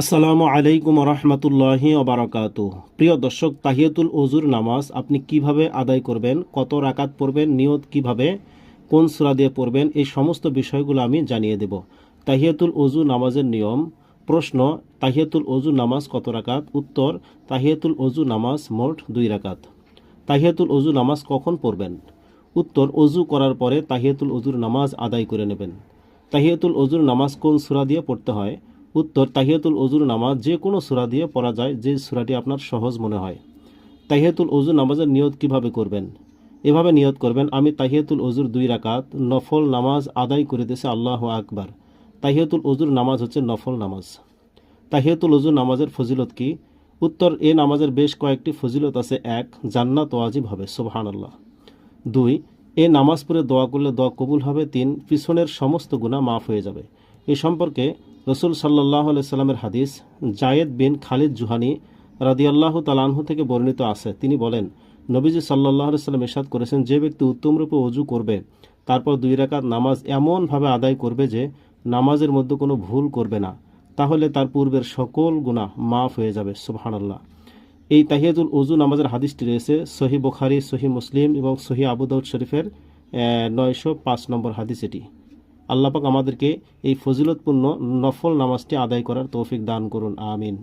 আসসালামু আলাইকুম রহমতুল্লাহি ওবরাকাত। প্রিয় দর্শক, তাহিয়াতুল ওজুর নামাজ আপনি কীভাবে আদায় করবেন, কত রাকাত পড়বেন, নিয়ত কীভাবে, কোন সূরা দিয়ে পড়বেন, এই সমস্ত বিষয়গুলো আমি জানিয়ে দেব। তাহিয়াতুল ওজু নামাজের নিয়ম, প্রশ্ন, তাহিয়াতুল ওজু নামাজ কত রাকাত? উত্তর, তাহিয়াতুল ওজু নামাজ মোট দুই রাকাত। তাহিয়াতুল ওজু নামাজ কখন পড়বেন? উত্তর অজু করার পরে তাহিয়াতুল ওজুর নামাজ আদায় করে নেবেন। তাহিয়াতুল ওজুর নামাজ কোন সূরা দিয়ে পড়তে হয়? উত্তর, তাহিয়াতুল অজুর নামাজ যে কোনো সূরা দিয়ে পড়া যায়, যে সূরাটি আপনার সহজ মনে হয়। তাহিয়াতুল ওজু নামাজের নিয়ত কীভাবে করবেন? এভাবে নিয়ত করবেন, আমি তাহিয়াতুল ওজুর দুই রাকাত নফল নামাজ আদায় করে করিতেছে আল্লাহ আকবার। তাহিয়াতুল অজুর নামাজ হচ্ছে নফল নামাজ। তাহিয়াতুল ওজুর নামাজের ফজিলত কি? উত্তর, এ নামাজের বেশ কয়েকটি ফজিলত আছে। এক, জান্নাত ওয়াজিব হবে, সুবহানাল্লাহ। দুই এ নামাজ পড়ে দোয়া করলে দোয়া কবুল হবে, তিন, পিছনের সমস্ত গুণা মাফ হয়ে যাবে। এ সম্পর্কে রসুল সাল্লাহ সাল্লামের হাদিস, জায়েদ বিন খালিদ জুহানি রাদিয়াল্লাহ তালানহু থেকে বর্ণিত আছে। তিনি বলেন, নবীজি সাল্লাহ সাল্লাম এরশাদ করেছেন, যে ব্যক্তি উত্তমরূপে অজু করবে, তারপর দুই রাকাত নামাজ এমনভাবে আদায় করবে যে নামাজের মধ্যে কোনো ভুল করবে না, তাহলে তার পূর্বের সকল গুণা মাফ হয়ে যাবে, সুবহানাল্লাহ। এই তাহিয়াতুল উজু নামাজের হাদিসটি রয়েছে সহি বুখারি সহি মুসলিম এবং সহি আবুদাউদ শরীফের নয়শো পাঁচ নম্বর হাদিস এটি। আল্লাপাক আমাদেরকে এই ফজিলতপূর্ণ নফল নামাজটি আদায় করার তৌফিক দান করুন, আমিন।